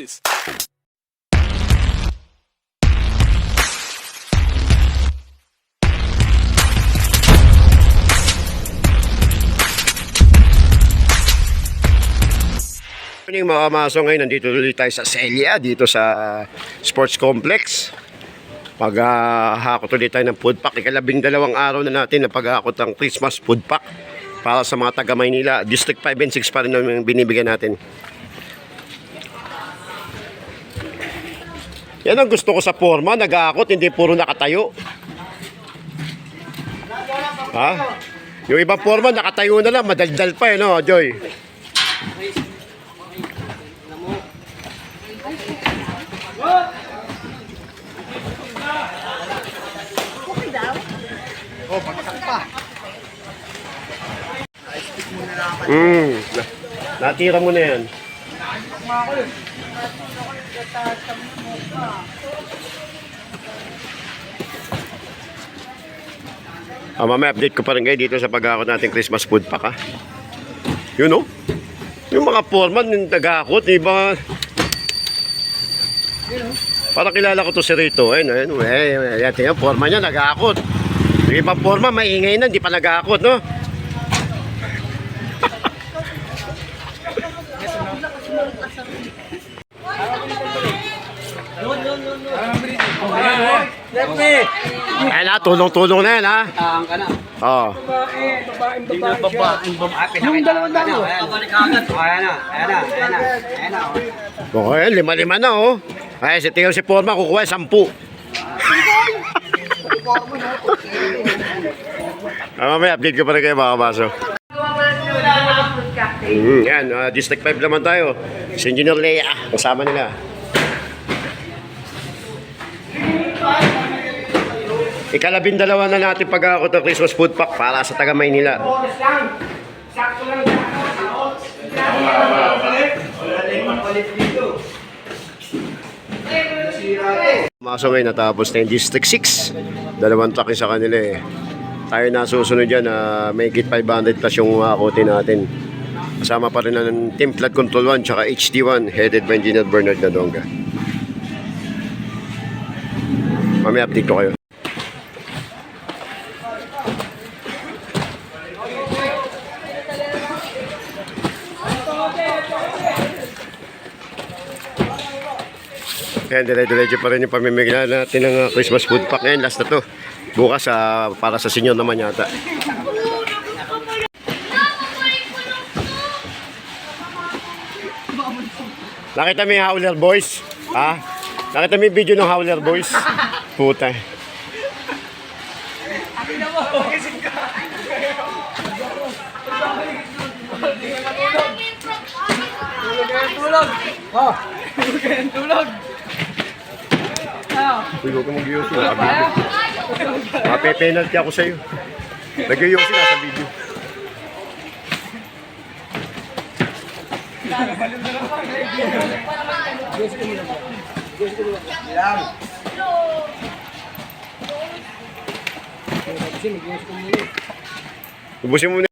this? Morning mga kamaso ngayon, nandito ulit tayo sa Celia, dito sa uh, Sports Complex. Paghahakot ulit tayo ng food pack. Ikalabing dalawang araw na natin na paghahakot ng Christmas food pack para sa mga taga Maynila. District 5 and 6 pa rin ang binibigyan natin. Yan ang gusto ko sa forma, nag-aakot, hindi puro nakatayo. Ha? Yung ibang forma, nakatayo na lang, madaldal pa eh, no, Joy? Hmm. Natira mo na yan. Ah, mamaya update ko pa rin kayo dito sa pag-akot natin Christmas food pack ha. Yun oh. Yung mga foreman yung nag-akot, iba. Parang kilala ko to si Rito. Ayun, ayun. Eh, yan, tingnan, foreman niya nag-akot. Yung ibang foreman, maingay na, hindi pa nag-akot, no? Ayun na, tulong-tulong na yan, ha? Ang ka na. Oo. Yung babaeng babae. Yung dalawang damo. Ayan na, ayan na, ayan na, ayan na. Oh, ayun, lima-lima na, oh. Ay, si tingnan si Forma, kukuha sampu. ah, mamaya, update ko pa rin kayo mga kabaso. Mm, yan, ah, District 5 naman tayo. Si Engineer Lea, kasama nila. Ikalabing dalawa na natin pag-akot ng Christmas food pack para sa taga Maynila. Maso ngayon natapos na yung District 6. Dalawang truck sa kanila eh. Tayo na susunod dyan na may git 500 plus yung akotin natin. Kasama pa rin ng Team Flood Control 1 tsaka HD1 headed by Engineer Bernard Nadonga. Mamaya update ko kayo. Yan, dire-diretso pa rin yung pamimigay natin ng uh, Christmas food pack ngayon. Last na to. Bukas ah, para sa senior naman yata. Nakita mo yung Howler Boys? Ha? Nakita mo yung video ng Howler Boys? Puta. Tulog! Oh! Tulog! Uy, huwag ka mag-iyosi. Mape-penalty ako sa'yo. Nag-iyosi na sa video. Ubusin mo na.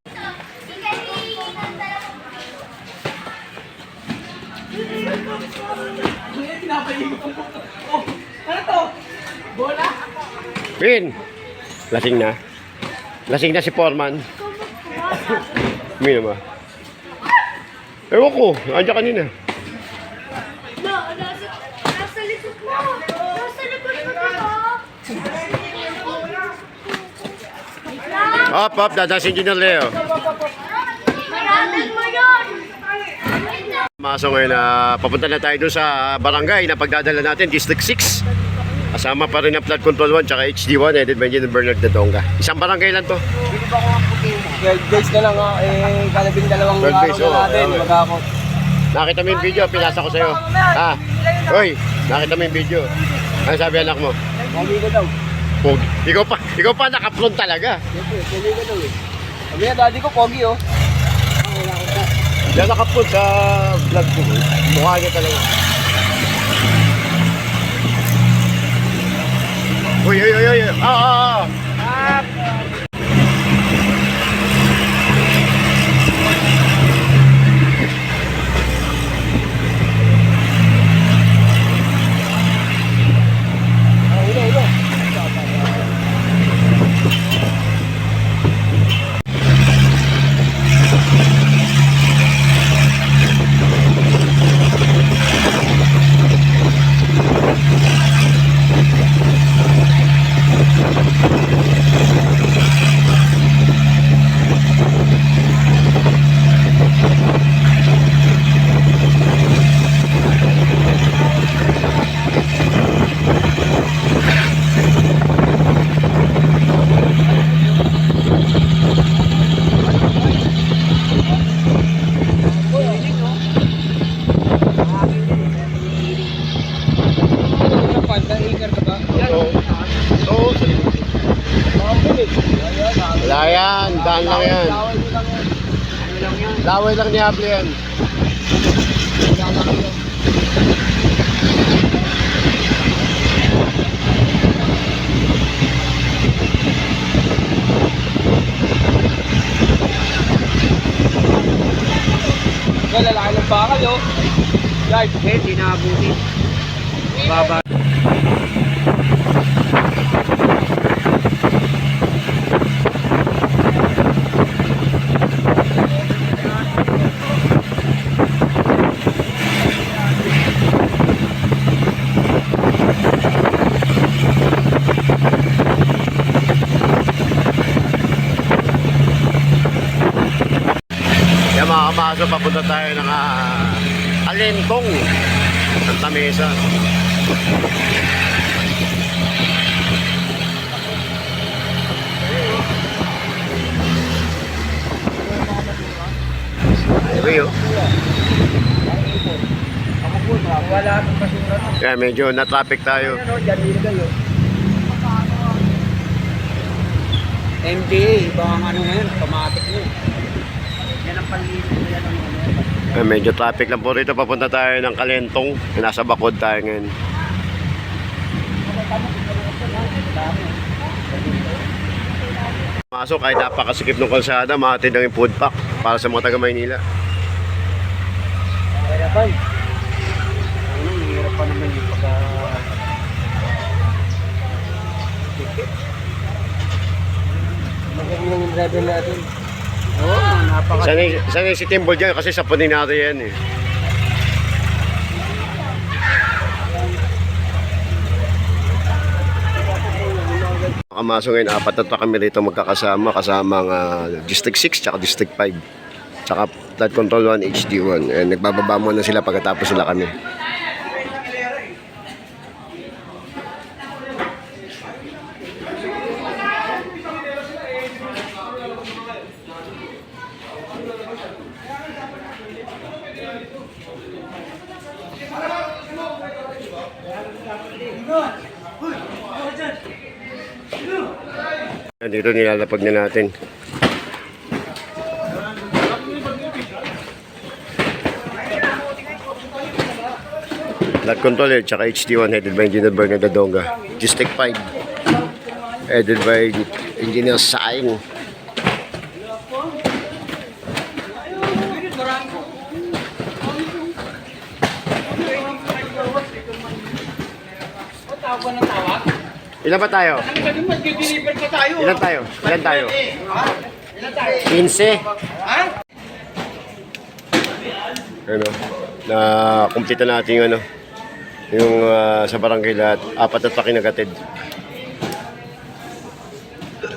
Ano to? Bola? Min! Lasing na. Lasing na si Foreman. Min naman. Ewan ko, andyan kanina. No, nasa, nasa likod mo. Nasa likod mo, diba? Hop, hop, dadasin din ng Leo. Maraming mo yun. Maso ngayon na papunta na tayo doon sa barangay na pagdadala natin, District 6. Kasama pa rin ang flood control 1 tsaka HD1 headed by Engineer Bernard Dadonga. Isang barangay lang to. 12 days na lang ha. Eh, kalabing dalawang 12 days, araw oh. na natin. Okay. Mag-ako. Nakita mo yung video, pinasa ko sa'yo. Ha? Hoy, nakita mo yung video. Ano sabi anak mo? Kami ka daw. Pog. Ikaw pa, ikaw pa naka-front talaga. Siyempre, kami ka daw eh. Kami na, daddy ko, pogi oh. Diyan naka-front sa vlog ko. Mukha niya talaga. Uy, uy, uy, uy. Ah, ah, ah. Wala yan, daan lang yan. Laway lang ni yan. Yan, lalaki ng bakal, oh. Guys, eh, tinabuti. Baba. Yan kamaso, papunta tayo ng uh, Alentong yun. Wala akong basura. Kaya medyo na-traffic tayo. Oh. MDA, ibang ano ngayon, automatic na. Eh. Ng. Eh, medyo traffic lang po rito. Papunta tayo ng Kalentong. Nasa Bakod tayo ngayon. Masok kahit napakasikip ng kalsada, makatid lang yung food pack para sa mga taga Maynila. Kaya pa. Ano, mahirap pa naman yung pagka... Magaling lang yung driver natin. Napaka... Sanay, sanay si Timbo dyan kasi sa Puninari yan eh. Kamaso ngayon, apat na kami rito magkakasama, kasama ang ah, District 6 tsaka District 5. Tsaka Flood Control 1, HD1. And nagbababa muna sila pagkatapos sila kami. Dito nilalapag na natin. Flood control eh, tsaka HD1 headed by Engineer Bernard Dadonga. District 5 headed by Engineer Saing. Ilan ba tayo? Ilan tayo? Ilan tayo? 15. Ano? Na kumpleto natin yung ano yung ah, sa barangay lahat apat na truck nagatid.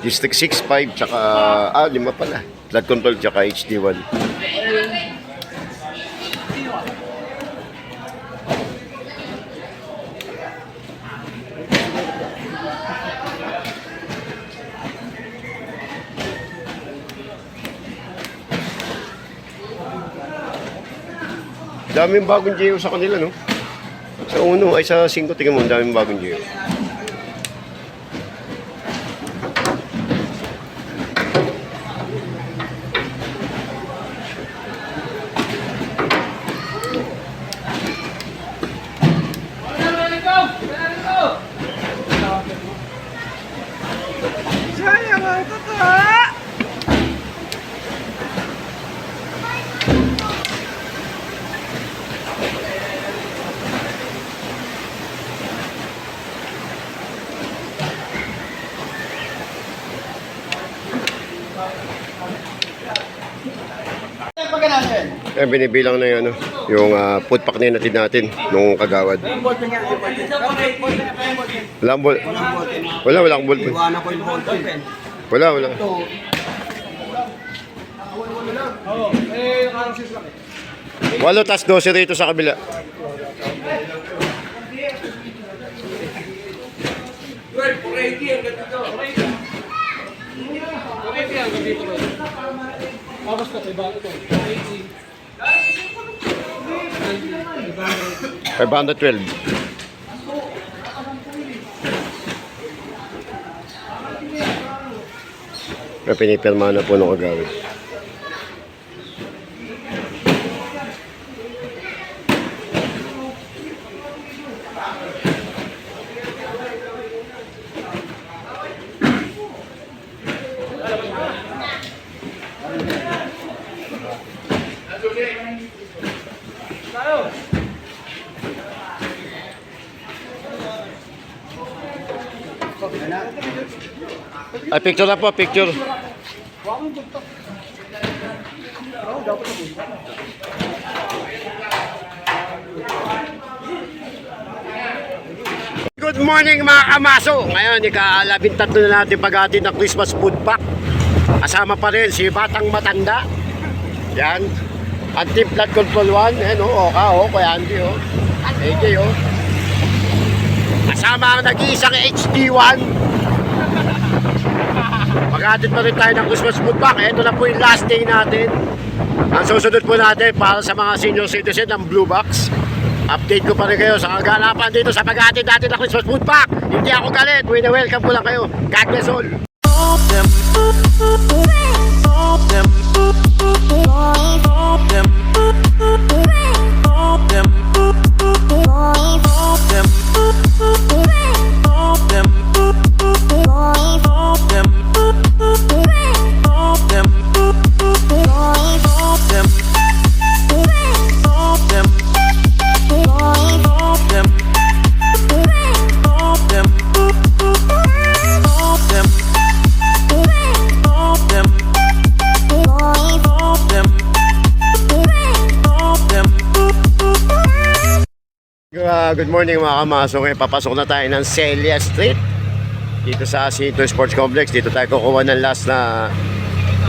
District 6, 5, tsaka, ah, lima pala. Flood control, tsaka HD1. Daming bagong GO sa kanila, no? Sa uno, ay sa 5, tingnan mo, daming bagong GO. Eh, binibilang na yung, ano, yung ah, food pack na natin natin nung kagawad. Walang bol. Wala, walang bol. Wala, wala. Walo tas 12 rito sa kabila. Five hundred twelve. May pinipirma na po ng kagawad. Picture na po, picture. Good morning mga kamaso! Ngayon, ikalabing tatlo na natin pag ng Christmas food pack. Kasama pa rin si Batang Matanda. Yan. Ang Team Blood Control 1. Ayan o, Oka o, Kuya Andy o. AJ o. Kasama ang nag-iisang HD1. Maghatid pa rin tayo ng Christmas food pack. Ito na po yung last day natin. Ang susunod po natin para sa mga senior citizen ng Blue Box. Update ko pa rin kayo sa kaganapan dito sa paghatid natin ng Christmas food pack. Hindi ako galit. Wina-welcome ko lang kayo. God bless all. Good morning mga kamaso. Ngayon papasok na tayo ng Celia Street. Dito sa Sinto Sports Complex. Dito tayo kukuha ng last na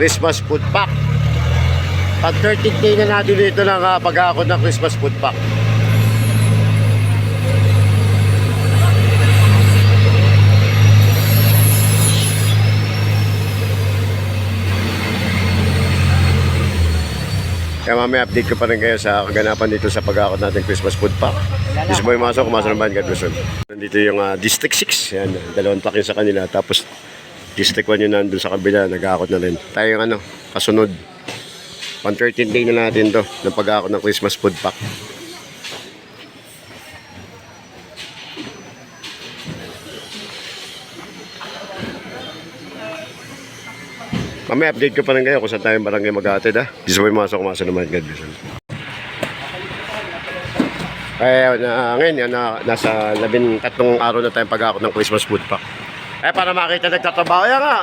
Christmas food pack. Pag 13th day na natin dito ng uh, pag-aakot ng Christmas food pack. Kaya mamaya update ko pa rin kayo sa kaganapan dito sa pag-aakot natin Christmas food pack. Gusto mo yung masok, kumasok naman, God. Nandito yung ah, District 6, yan, dalawang truck yun sa kanila. Tapos District 1 yun nandun sa kabila, nag-aakot na rin. Tayo yung ano, kasunod. 113 day na natin to, ng pag-aakot ng Christmas food pack. Mamaya update ko pa rin kayo kung saan tayong barangay mag-aatid ha. Gusto mo yung masok, kumasok naman, God bless. Kaya na, ngayon, yan, na, nasa labing tatlong araw na tayong pag-akot ng Christmas food pack. Eh, para makita nagtatrabaho. Ayan nga.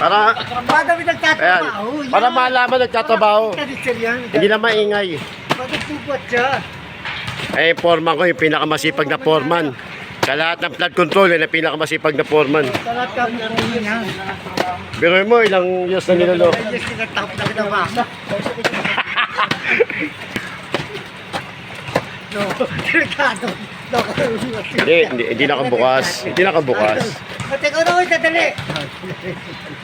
Para, may ayan. nagtatrabaho. Para malaman nagtatrabaho. Yan. Hindi na maingay. Bakit pupot siya? Eh, foreman ko, yung pinakamasipag na foreman. Sa lahat ng flood control, yan ang pinakamasipag na foreman. Pero mo, ilang years na. No, Hindi, hindi, hindi nakabukas. Hindi nakabukas. At ikaw na ko dadali.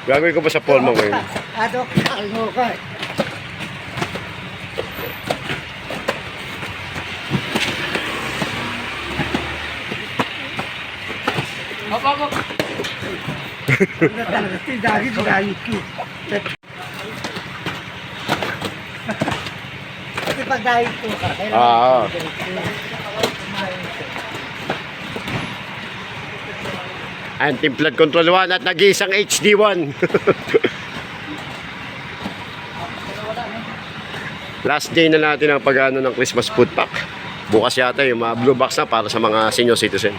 Gagawin ko pa sa foreman ko yun. Ano, kalmo ka. Talaga, tindahin, tindahin ko. Kasi pag dahil ko ka, Ah, Anti-flood control 1 at nag-iisang HD1. Last day na natin ang pag-ano ng Christmas food pack. Bukas yata yung mga blue box na para sa mga senior citizen.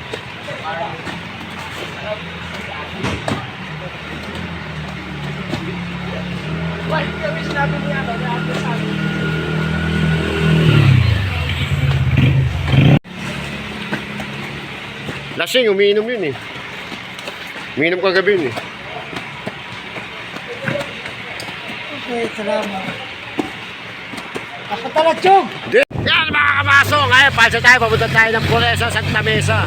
Lasing, umiinom yun eh. Umiinom kagabi yun eh. Okay, salamat. Kapatala, Chong! Di- Yan mga kamaso, ngayon palsa tayo, papunta tayo ng Puresa, Santa Mesa.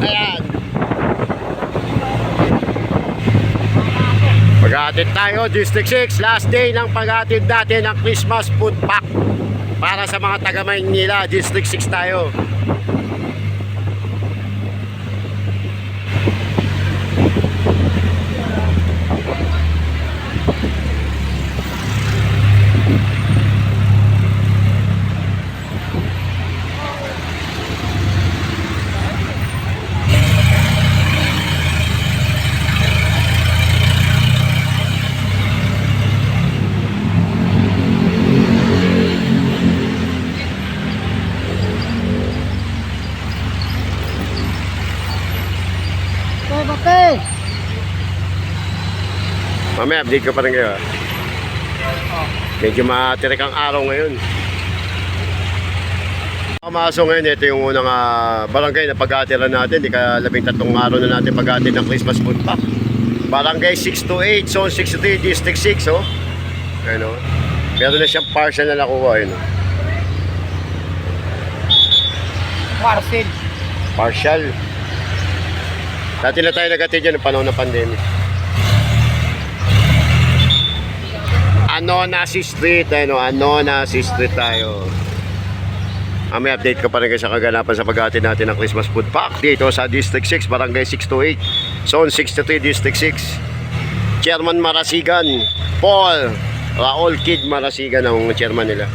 Ayan. Pag-atid tayo, District 6, last day ng pag-atid natin ng Christmas food pack. Para sa mga taga Maynila, District 6 tayo. Mamaya, update ko pa rin kayo. ah. Medyo matirik ang araw ngayon. Pumasok ngayon, ito yung unang ah, barangay na pag-aatiran natin. Di ka labing tatlong araw na natin pag-aatir ng Christmas food pack. Barangay 628, Zone 63, District 6, oh. Ayun, oh. Meron na siyang partial na nakuha, ayun, oh. Parcel. Partial. Dati na tayo nagatid yan ng panahon ng pandemic. Anonasi Street, ano, Anonasi Street tayo. Ah, may update ka pa rin sa kaganapan sa pag natin ng Christmas Food Pack dito sa District 6, Barangay 628, Zone 63, District 6. Chairman Marasigan, Paul, Raul Kid Marasigan ang chairman nila.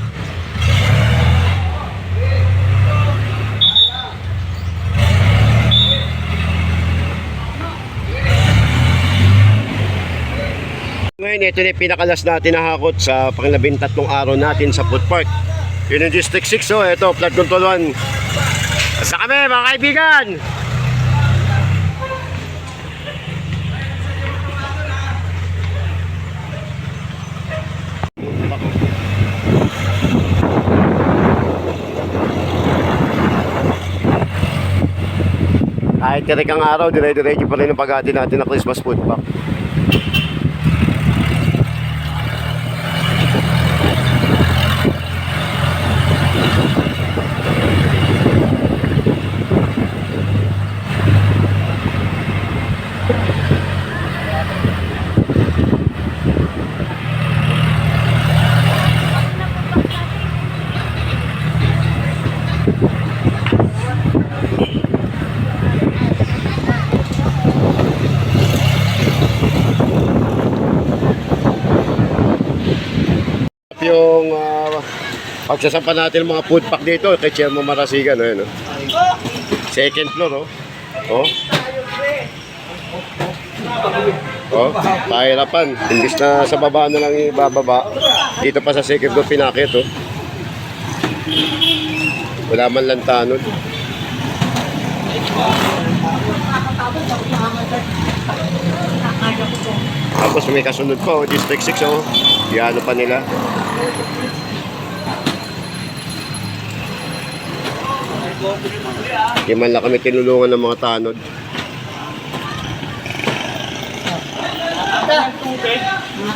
Ngayon, ito na yung pinakalas natin na hakot sa panglabing tatlong araw natin sa food park. Yun yung District 6, oh. Ito, flood control 1. Basta kami, mga kaibigan! Kahit tirik ang araw, dire-diretso pa rin ang paghati natin ng Christmas food pack. yung uh, pagsasampa natin mga food pack dito kay Chairman Marasigan oh. second floor oh. Oh. Oh pahirapan. Imbis na sa baba na lang ibababa dito pa sa second floor pinakit oh. Wala man lang tanod. Tapos may kasunod pa oh district 6 oh. Yano pa nila Di man lang kami tinulungan ng mga tanod.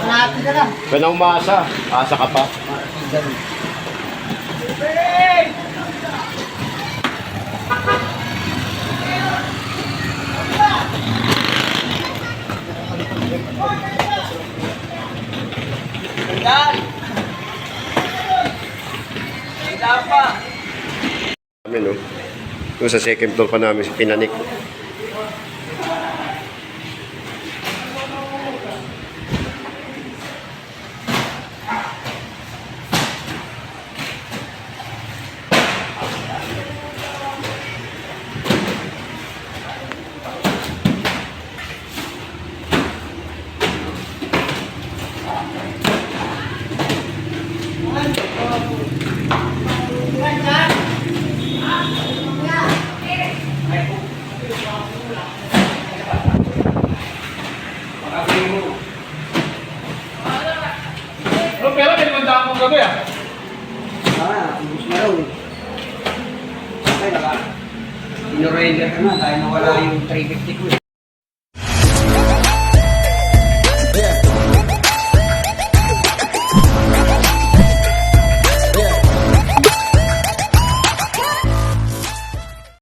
Nakakapit ka lang. Ka na umasa. Asa ka pa. Dan! Dan pa! Kami no. Yung sa second floor pa namin si Pinanik.